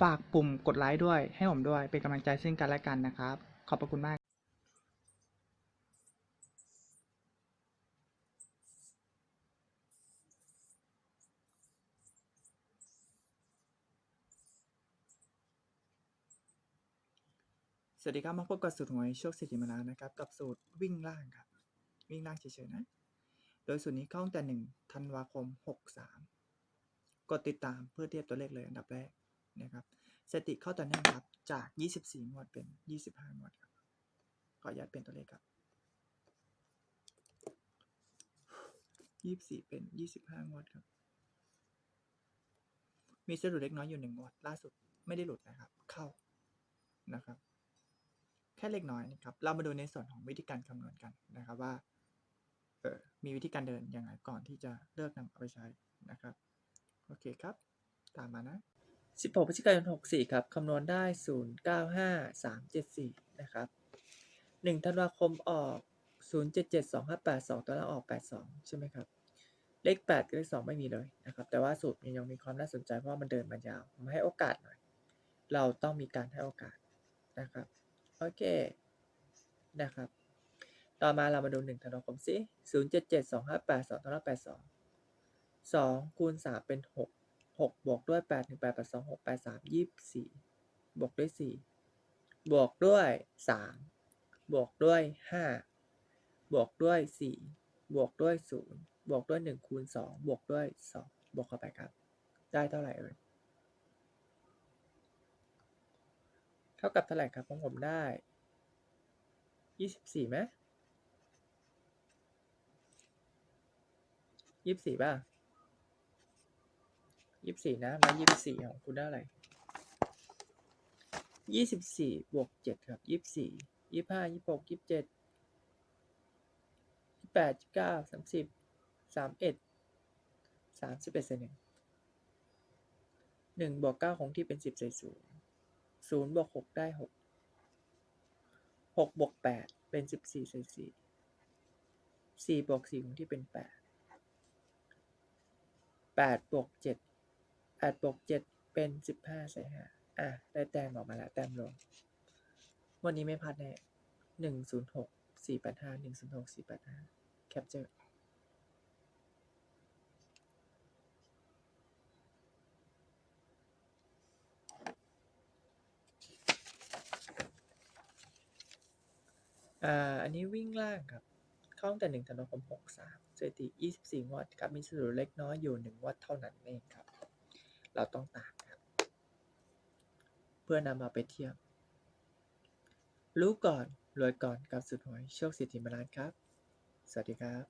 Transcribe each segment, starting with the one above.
ฝากปุ่มกดไลค์ด้วย ให้ผมด้วย เป็นกำลังใจซึ่งกันและกันนะครับ ขอบพระคุณมากสวัสดีครับมาพบกับสูตรหวยโชคเศรษฐีมาแล้วนะครับ กับสูตรวิ่งล่างครับ วิ่งล่างเฉยๆนะ โดยสูตรนี้เข้าตั้งแต่หนึ่งธันวาคมหกสามกดติดตามเพื่อเทียบตัวเลขเลยอันดับแรก นะครับสติเข้าต่อเนื่องครับ จาก 24งวดเป็น 25งวดครับ ขออนุญาตเปลี่ยนตัวเลขครับ 24 เป็น 25งวดครับ มีสะดุดเล็กน้อยอยู่หนึ่งงวด ล่าสุดไม่ได้หลุดนะครับ เข้านะครับ แค่เล็กน้อยนะครับ เรามาดูในส่วนของวิธีการคำนวณกันนะครับว่าเออมีวิธีการเดินยังไงก่อนที่จะเลือกนำเอาไปใช้นะครับ โอเคครับ ตามมานะ 16พฤศจิกายน 64 ครับ คำนวณได้ 095374 นะครับ 1 ธันวาคมออก 077258ตัวละออก 82 ใช่ไหมครับ เลข 8 กับเลข 2 ไม่มีเลยนะครับ แต่ว่าสูตรมันยังมีความน่าสนใจเพราะมันเดินมายาวผมให้โอกาสหน่อย เราต้องมีการให้โอกาสนะครับ โอเค นะครับ ต่อมาเรามาดู 1 ธันวาคมสิ 077258ตัวละ82 2คูณ3เป็น 6 6 บวกด้วย 8 1 8 8 2 6 8 3 24 บวกด้วย 4 บวกด้วย 3 บวกด้วย 5 บวกด้วย 4 บวกด้วย 0 บวกด้วย 1 คูณ 2 บวกด้วย 2 บวกเข้าไปครับ ได้เท่าไหร่เอ่ยเท่ากับเท่าไหร่ครับของผมได้ 24ไหม24ป่ะ ยี่สิบสี่นะมายี่สิบสี่ของคุณได้อะไรยี่สิบสี่บวกเจ็ดครับยี่สิบสี่ยี่ห้ายี่หกยี่เจ็ดยี่แปดยี่เก้าสามสิบสามเอ็ดสามสิบเอ็ดเศษหนึ่งหนึ่งบวกเก้าของที่เป็นสิบใส่ศูนย์ศูนย์บวกหกได้หกหกบวกแปดเป็นสิบสี่ใส่สี่สี่บวกสี่ของที่เป็นแปดแปดบวกเจ็ด แปดบวกเจ็ดเป็นสิบห้าใส่ห้าอะ ได้แต้มออกมาแล้วแต้มรวม วันนี้ไม่พลาดแน่หนึ่งศูนย์หกสี่แปดห้าหนึ่งศูนย์หกสี่แปดห้าแคปเจอร์อ่า อันนี้วิ่งล่างครับ เข้าตั้งแต่หนึ่งธันวาคมหกสามสถิติยี่สิบสี่งวดครับ มีสรุปเล็กน้อยอยู่หนึ่งงวดเท่านั้นเองครับ เราต้องตามครับเพื่อนำมาไปเทียบ รู้ก่อนรวยก่อนกับสุดหวยโชคสิทธิมาลานครับ สวัสดีครับ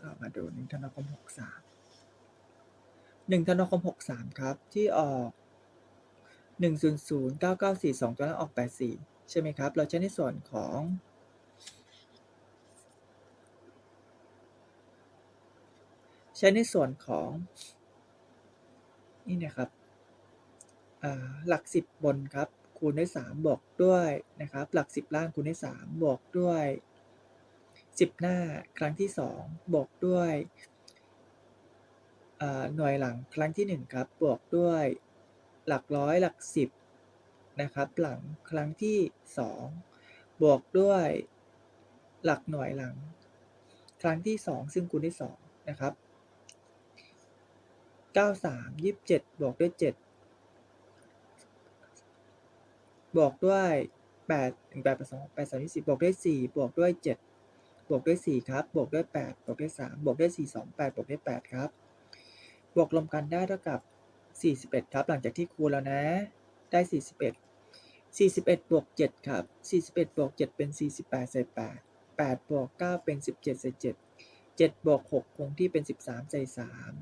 ก็มาดูหนึ่งธันวาคมหกสามหนึ่งธันวาคมหกสามครับ ที่ออกหนึ่งศูนย์ศูนย์เก้าเก้าสี่สองตัวแล้วออกแปดสี่ ใช่ไหมครับ เราใช้ในส่วนของ ใช้ในส่วนของ นี่นะครับหลักสิบบนครับ คูณด้วยสามบวกด้วยนะครับ หลักสิบล่างคูณด้วยสามบวกด้วยสิบหน้าครั้งที่สองบวกด้วยหน่วยหลังครั้งที่หนึ่งครับ บวกด้วยหลักร้อยหลักสิบ นะครับ หลังครั้งที่สองบวกด้วยหลักหน่วยหลัง ครั้งที่สองซึ่งคูณด้วยสองนะครับเก้าสามยี่สิบเจ็ดบวกด้วยเจ็ดบวกด้วยแปดถึงแปดเป็นสองแปดสามยี่สิบบวกด้วยสี่บวกด้วยเจ็ดบวกด้วยสี่ครับ บวกด้วยแปดบวกด้วยสามบวกด้วยสี่สองแปดบวกด้วยแปดครับ บวกรวมกันได้เท่ากับสี่สิบเอ็ดครับ หลังจากที่คูณแล้วนะ ได้สี่ สิบเอ็ดสี่สิบเอ็ดบวกเจ็ดครับสี่สิบเอ็ดบวกเจ็ดเป็นสี่สิบแปดใส่แปดแปดบวกเก้าเป็นสิบเจ็ดใส่เจ็ดเจ็ดบวกหกคงที่เป็นสิบสามใส่สาม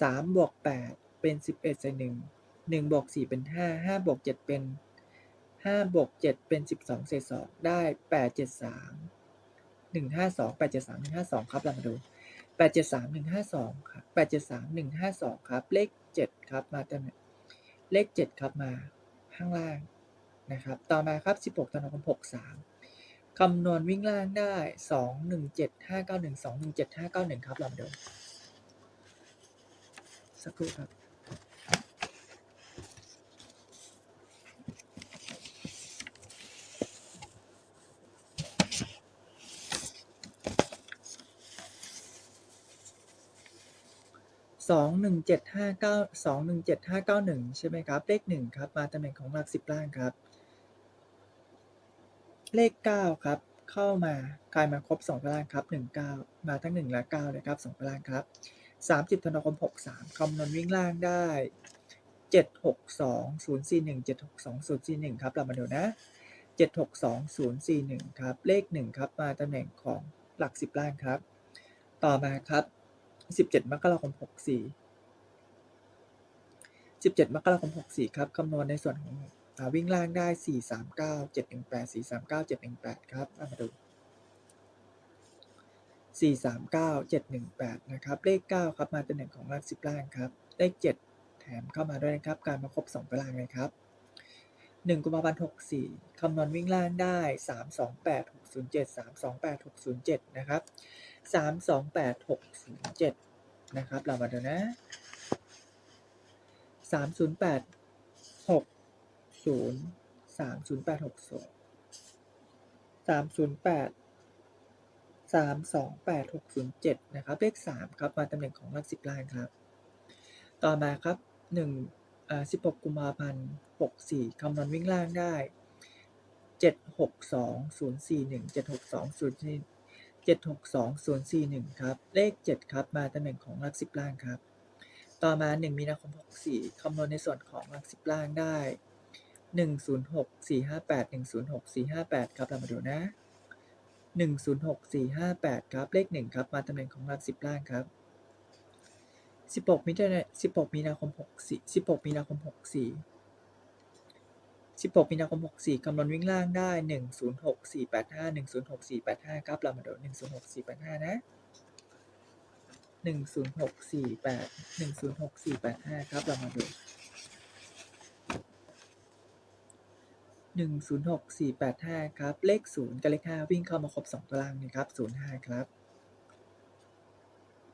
สามบวกแปดเป็นสิบเอ็ดใส่หนึ่งหนึ่งบวกสี่เป็นห้าห้าบวกเจ็ดเป็นห้าบวกเจ็ดเป็นสิบสองใส่สองได้แปดเจ็ดสามหนึ่งห้าสองแปดเจ็ดสามหนึ่งห้าสองครับเรามาดูแปดเจ็ดสามหนึ่งห้าสองครับแปดเจ็ดสามหนึ่งห้าสองครับ เลขเจ็ดครับ มาตำแหน่งเลขเจ็ดครับมาข้างล่าง นะครับ ต่อมาครับสิบหกธันวาคมหกสามคำนวณวิ่งล่างได้สองหนึ่งเจ็ดห้าเก้าหนึ่งสองหนึ่งเจ็ดห้าเก้าหนึ่งครับเรามาดูสักครู่ครับสองหนึ่งเจ็ดห้าเก้าสองหนึ่งเจ็ดห้าเก้าหนึ่งใช่ไหมครับ เลขหนึ่งครับ มาตำแหน่งของหลักสิบล่างครับ เลขเก้าครับ เข้ามากลายมาครบสองตารางครับหนึ่งเก้ามาทั้งหนึ่งและเก้าเลยครับสองตารางครับสามสิบธันวาคมหกสามคำนวณวิ่งล่างได้เจ็ดหกสองศูนย์สี่หนึ่งเจ็ดหกสองศูนย์สี่หนึ่งครับ เรามาดูนะเจ็ดหกสองศูนย์สี่หนึ่งครับ เลขหนึ่งครับ มาตำแหน่งของหลักสิบล่างครับ ต่อมาครับ 17 มกราคม 64 17 มกราคม 64 ครับ คำนวณในส่วนของ วิ่งล่างได้ 439 718 439 718 ครับมาดู 439 718 นะครับ เลข 9 ครับ มาตำแหน่งของรากสิบล่างครับ เลข 7 แถมเข้ามาด้วยนะครับ การมาครบ2ตารางเลยครับ1กุมภาพันธ์64 คำนวณวิ่งล่างได้ 328 607 328 607 นะครับสามสองแปดหกศูนะครับ เรามาดูนะสาม ศูนย์สามศูนย์แปดหกศูนย์สามศูนย์แปดสามสองแปดหกศูนย์เจ็ดนะครับ เลขสามครับ มาตำแหน่งของหลักสิบล้านครับ ต่อมาครับหนึ่งสิบหกกุมภาพันธ์หกสี่คำนวณวิ่งล่างได้เจ็ดหกสองศูนย์สี่หนึ่งเจ็ดหกสองศูนย์เจ็ดหกสองศูนย์สี่หนึ่งครับ เลขเจ็ดครับ มาตำแหน่งของหลักสิบล่างครับ ต่อมาหนึ่งมีนาคมหกสี่คำนวณในส่วนของหลักสิบล่างได้ หนึ่งศูนย์หกสี่ห้าแปดหนึ่งศูนย์หกสี่ห้าแปดครับ เรามาดูนะหนึ่งศูนย์หกสี่ห้าแปดครับ เลขหนึ่งครับ มาตำแหน่งของหลักสิบล่างครับสิบหกมิถุนายสิบหกมีนาคมหกสี่สิบหกมีนาคมหกสี่16 มีนาคม 64 คำนวณวิ่งล่างได้ 106485 106485 ครับ เรามาดู106485 นะ106481 106485 ครับ เรามาดู 106485ครับ เลข0กับเลข5วิ่งเข้ามาครบ2ตารางนี่ครับ05ครับ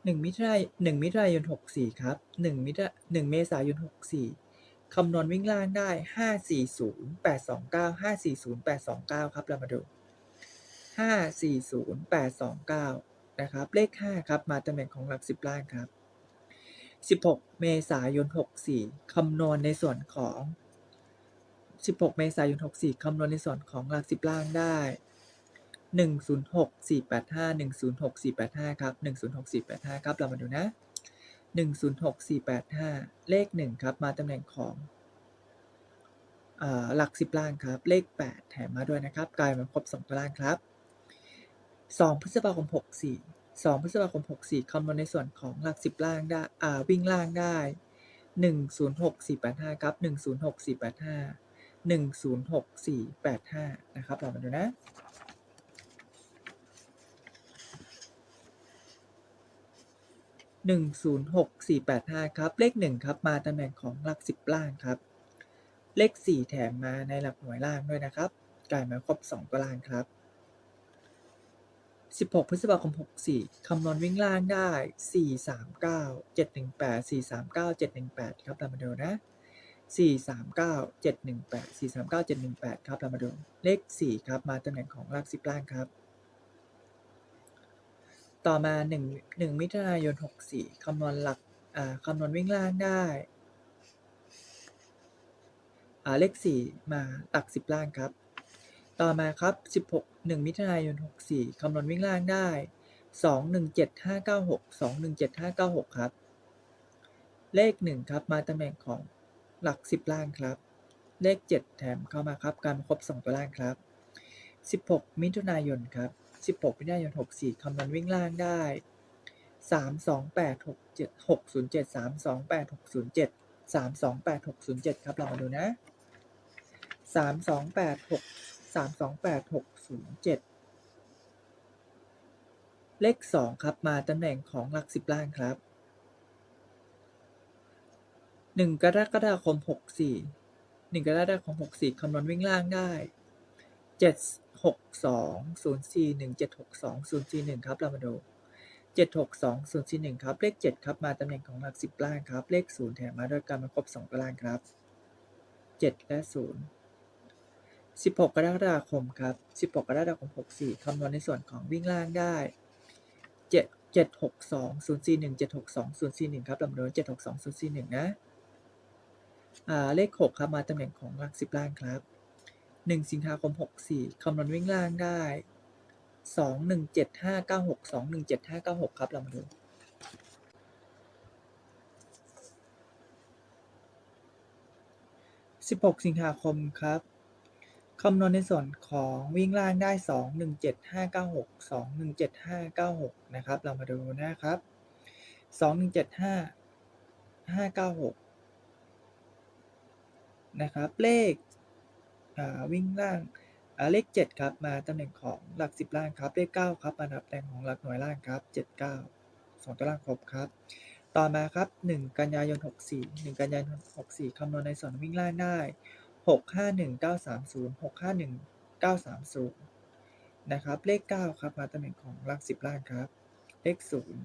1มิถุนายน1มิถุนายน64ครับ1มิถุ1เมษายน64คำนวณวิ่งล่างได้ห้าสี่ศูนย์แปดสองเก้าห้าสี่ศูนย์แปดสองเก้าครับเรามาดูห้าสี่ศูนย์แปดสองเก้านะครับ เลขห้าครับมาตำแหน่งของหลักสิบล่างครับสิบหกเมษายนหกสี่คำนวณในส่วนของ สิบหกเมษายนหกสี่คำนวณในส่วนของหลักสิบล่างได้หนึ่งศูนย์หกสี่แปดห้าหนึ่งศูนย์หกสี่แปดห้าครับหนึ่งศูนย์หกสี่แปดห้าครับ เรามาดูนะหนึ่งศูนย์หกสี่แปดห้าเลขหนึ่งครับ มาตำแหน่งของหลักสิบล่างครับ เลขแปดแถมมาด้วยนะครับ กลายมาครบสองตารางครับสองพฤษภาคมหกสี่สองพฤษภาคมหกสี่คำนวณในส่วนของหลักสิบล่างได้ อ่า วิ่งล่างได้หนึ่งศูนย์หกสี่แปดห้าครับหนึ่งศูนย์ หนึ่งศูนย์หกสี่แปดห้านะครับเรามาดูนะหนึ่งศูนย์หกสี่แปดห้าครับ เลขหนึ่งครับมาตำแหน่งของหลักสิบล่างครับ เลขสี่แถมมาในหลักหน่วยล่างด้วยนะครับกลายมาครบสองตารางครับสิบหกพฤษภาคมหกสี่คำนวณวิ่งล่างได้สี่สามเก้าเจ็ดหนึ่งแปดสี่สามเก้าเจ็ดหนึ่งแปดครับเรามาดูนะ สี่สามเก้าเจ็ดหนึ่งแปดสี่สามเก้าเจ็ดหนึ่งแปดครับเรามาดูเลขสี่ครับมาตำแหน่งของหลักสิบล่างครับ ต่อมา1 1มิถุนายน64คำนวณหลักอ่าคำนวณวิ่งล่างได้อ่าเลขสี่มาหลักสิบล่างครับ ต่อมาครับสิบหกหนึ่งมิถุนายนหกสี่คำนวณวิ่งล่างได้สองหนึ่งเจ็ดห้าเก้าหกสองหนึ่งเจ็ดห้าเก้าหกครับ เลขหนึ่งครับมาตำแหน่งของ หลักสิบล่างครับ เลขเจ็ดแถมเข้ามาครับ การครบสองตัวล่างครับสิบหกมิถุนายนครับสิบหกมิถุนายนหกสี่คำนวณวิ่งล่างได้สามสองแปดหกเจ็ดหกศูนย์เจ็ดสามสองแปดหกศูนย์เจ็ดสามสองแปดหกศูนย์เจ็ดครับ เรามาดูนะสามสองแปดหกสามสองแปดหกศูนย์เจ็ดเลขสองครับ มาตำแหน่งของหลักสิบล่างครับ หนึ่งกรกฎาคมหกสี่หนึ่งกรกฎาคมหกสี่คำนวณวิ่งล่างได้เจ็ดหกสองศูนย์สี่หนึ่งเจ็ดหกสองศูนย์สี่หนึ่งครับเรามาดูเจ็ดหกสองศูนย์สี่หนึ่งครับ เลขเจ็ดครับมาตำแหน่งของหลักสิบล่างครับ เลขศูนย์แถมมาด้วยการมาครบสองตัวล่างครับเจ็ดและศูนย์16กรกฎาคมครับ16กรกฎาคม64คำนวณในส่วนของวิ่งล่างได้7 762 041 762 041ครับลำดับ762 041นะอ่า เลข 6 ครับ มาตำแหน่งของหลัก10 ล่างครับ 1 สิงหาคม 64 คำนวณวิ่งล่างได้ 217596 217596 ครับ เรามาดู16สิงหาคมครับคำนวณในส่วนของวิ่งล่างได้2 1 7 5 9 6 2 1 7 5 9 6นะครับ เรามาดูนะครับ2 1 7 5 5 9 6 นะครับเลขวิ่งล่างเลข 7 ครับ มาตำแหน่งของหลัก 10 ล่างครับ เลข 9 ครับมาตำแหน่งของหลักหน่วยล่างครับ 7 9 2 ตัวล่างครบครับ ต่อมาครับ 1 กันยายน 64 1 กันยายน 64 คำนวณในส่วนวิ่งล่างได้หกห้าหนึ่งเก้าสามศูนย์หกห้าหนึ่งเก้าสามศูนย์นะครับ เลขเก้าครับ มาตำแหน่งของหลักสิบล่างครับ เลขศูนย์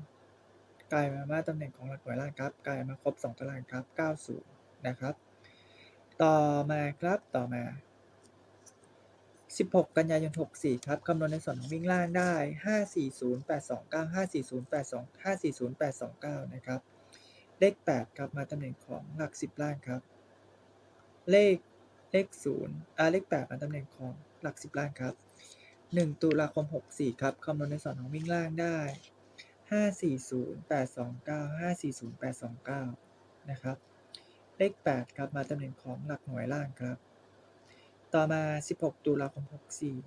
กลายมามาตำแหน่งของหลักหน่วยล่างครับ กลายมาครบสองตารางครับเก้าศูนย์นะครับ ต่อมาครับต่อมา 16 กันยายน 64 ครับคำนวณในส่วนของวิ่งล่างได้ 540829 540825 40829 นะครับ เลข 8 ครับมาตำแหน่งของหลัก 10 ล่างครับ เลขเลข0อ่าเลข 8 มาตำแหน่งของหลัก 10 ล่างครับ 1 ตุลาคม 64 ครับคำนวณในส่วนของวิ่งล่างได้ 540829 540829 นะครับ ข 8 ครับ มาตำแหน่งของหลักหน่วยล่างครับ ต่อมา 16 ตุลาคม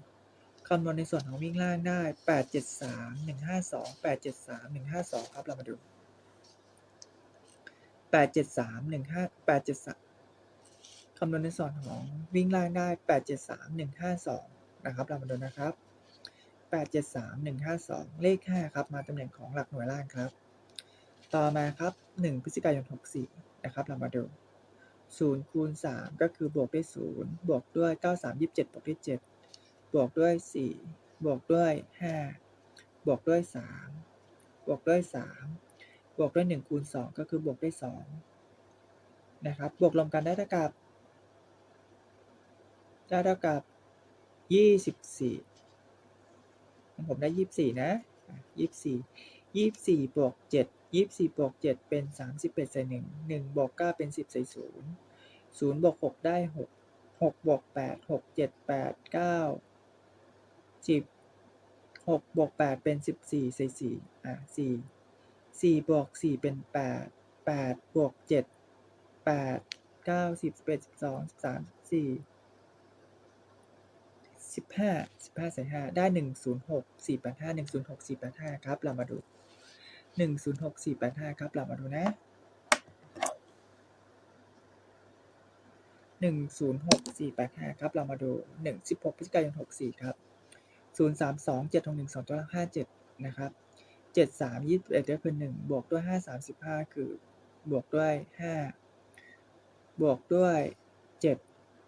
64 คำนวณในส่วนของวิ่งล่างได้ 873 152 873 152 ครับ เรามาดู 873 15 873 คำนวณในส่วนของวิ่งล่างได้ 873 152 นะครับ เรามาดูนะครับ 873 152 เลข 5 ครับ มาตำแหน่งของหลักหน่วยล่างครับ ต่อมาครับ 1 พฤศจิกายน 64นะครับเรามาดู 0คูณ3ก็คือบวกด้วย0บวกด้วย 93 27 บวกด้วย 7 บวกด้วย 4 บวกด้วย 5 บวกด้วย 3 บวกด้วย 3 บวกด้วย1คูณ2ก็คือบวกด้วย2นะครับ บวกรวมกันได้เท่ากับได้เท่ากับ 24ของผมได้ 24นะอะ24 24 บวก 7 24 บวก 7 เป็น 31ใส่1 1บวก 9 เป็น 10ใส่0 ศูนย์บวกหกได้หกหกบวกแปดหกเจ็ดแปดเก้าสิบหกบวกแปดเป็นสิบสี่ใส่สี่อะสี่สี่บวกสี่เป็นแปดแปดบวกเจ็ดแปดเก้าสิบสิบเอ็ดสิบสองสิบสามสิบสี่สิบห้าสิบห้าใส่ห้าได้หนึ่งศูนย์หกสี่แปดห้าหนึ่งศูนย์หกสี่แปดห้าครับ เรามาดูหนึ่งศูนย์หกสี่แปดห้าครับ เรามาดูนะ หนึ่งศูนย์หกสี่แปดห้าครับ เรามาดูหนึ่งสิบหกพฤศจิกายนหกสี่ครับศูนย์สามสองเจ็ดหกหนึ่งสองตัวห้าเจ็ดนะครับเจ็ดสามยี่สิบเอ็ดก็คือหนึ่งบวกด้วยห้าสามสิบห้าคือบวกด้วยห้าบวกด้วยเจ็ด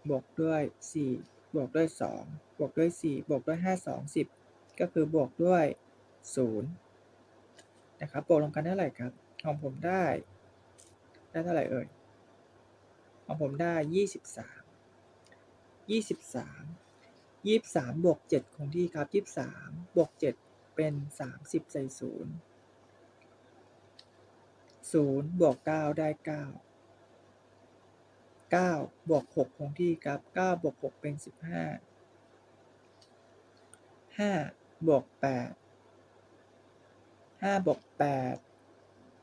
บวกด้วยสี่บวกด้วยสองบวกด้วยสี่บวกด้วยห้าสองสิบก็คือบวกด้วยศูนย์นะครับบวกรวมกันได้เท่าไหร่ครับ ของผมได้ ได้เท่าไหร่เอ่ย ของผมได้ยี่สิบสามยี่สิบสามยี่สิบสามบวกเจ็ดคงที่ครับยี่สิบสามบวกเจ็ดเป็นสามสิบใส่ศูนย์ศูนย์บวกเก้าได้เก้าเก้าบวกหกคงที่ครับเก้าบวกหกเป็นสิบห้าห้าบวกแปดห้าบวกแปด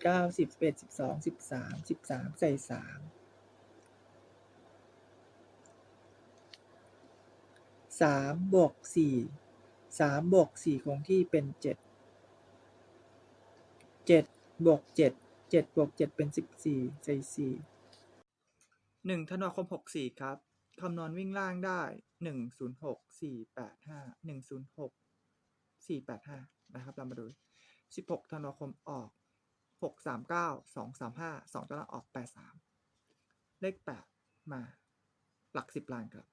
เก้าสิบเอ็ดสิบสองสิบสามสิบสามใส่สาม สามบวกสี่สามบวกสี่คงที่เป็นเจ็ดเจ็ดบวกเจ็ดเจ็ดบวกเจ็ดเป็นสิบสี่ใส่สี่หนึ่งธันวาคมหกสี่ครับคำนวณวิ่งล่างได้หนึ่งศูนย์หกสี่แปดห้าหนึ่งศูนย์หกสี่แปดห้านะครับ เรามาดูสิบหกธันวาคมออกหกสามเก้าสองสามห้าสองตัวละออกแปดสามเลขแปดมาหลักสิบล้านครับ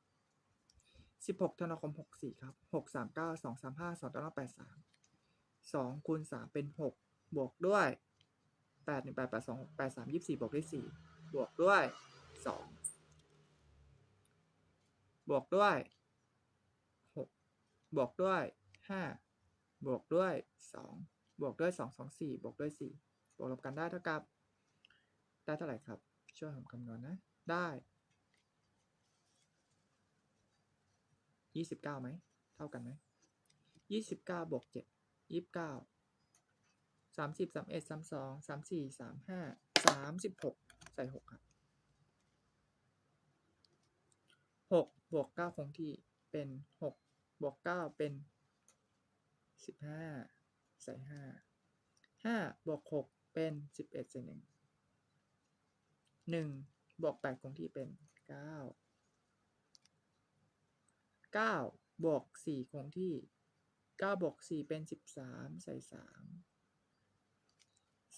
สิบหกธันวาคมหกสี่ครับหกสามเก้าสองสามห้าสองตัวละแปดสามสองคูณสามเป็นหกบวกด้วยแปดหนึ่งแปดแปดสองแปดสามยี่สิบสี่บวกด้วยสี่บวกด้วยสองบวกด้วยหกบวกด้วยห้าบวกด้วยสองบวกด้วยสองสองสี่บวกด้วยสี่บวกลบกันได้เท่ากับ ได้เท่าไหร่ครับ ช่วยผมคำนวณนะ ได้ ยี่สิบเก้าไหม เท่ากันไหมยี่สิบเก้าบวกเจ็ดยี่สิบเก้าสามสิบสามเอ็ดสามสองสามสี่สามห้าสามสิบหกใส่หกครับหกบวกเก้าคงที่เป็นหกบวกเก้าเป็นสิบห้าใส่ห้าห้าบวกหกเป็นสิบเอ็ดใส่หนึ่งหนึ่งบวกแปดคงที่เป็นเก้า เก้าบวกสี่คงที่เก้าบวกสี่เป็นสิบสามใส่สาม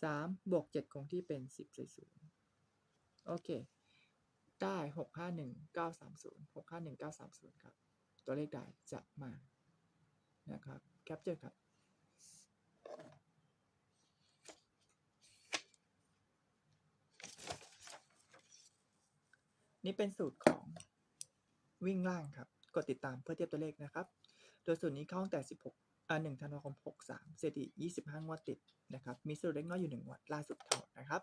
สามบวกเจ็ดคงที่เป็นสิบใส่ศูนย์โอเค ได้หกห้าหนึ่งเก้าสามศูนย์หกห้าหนึ่งเก้าสามศูนย์ครับ ตัวเลขได้จะมา นะครับ แคปเจอร์ครับนี่เป็นสูตรของวิ่งล่างครับ กดติดตามเพื่อเทียบตัวเลขนะครับ โดยสูตรนี้เข้าตั้งแต่ 16อ่า1ธันวาคม 63 เสถิติ25 งวดติดนะครับ มีสูตรเล็กน้อยอยู่1งวดล่าสุดเข้านะครับ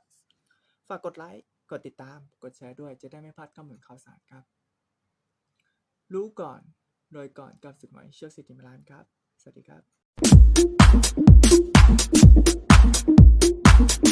ฝากกดไลค์ กดติดตาม กดแชร์ด้วย จะได้ไม่พลาดข้อมูลข่าวสารครับ รู้ก่อนโดยก่อนกับสุดหมายเชือกสิทธิมรานครับ สวัสดีครับ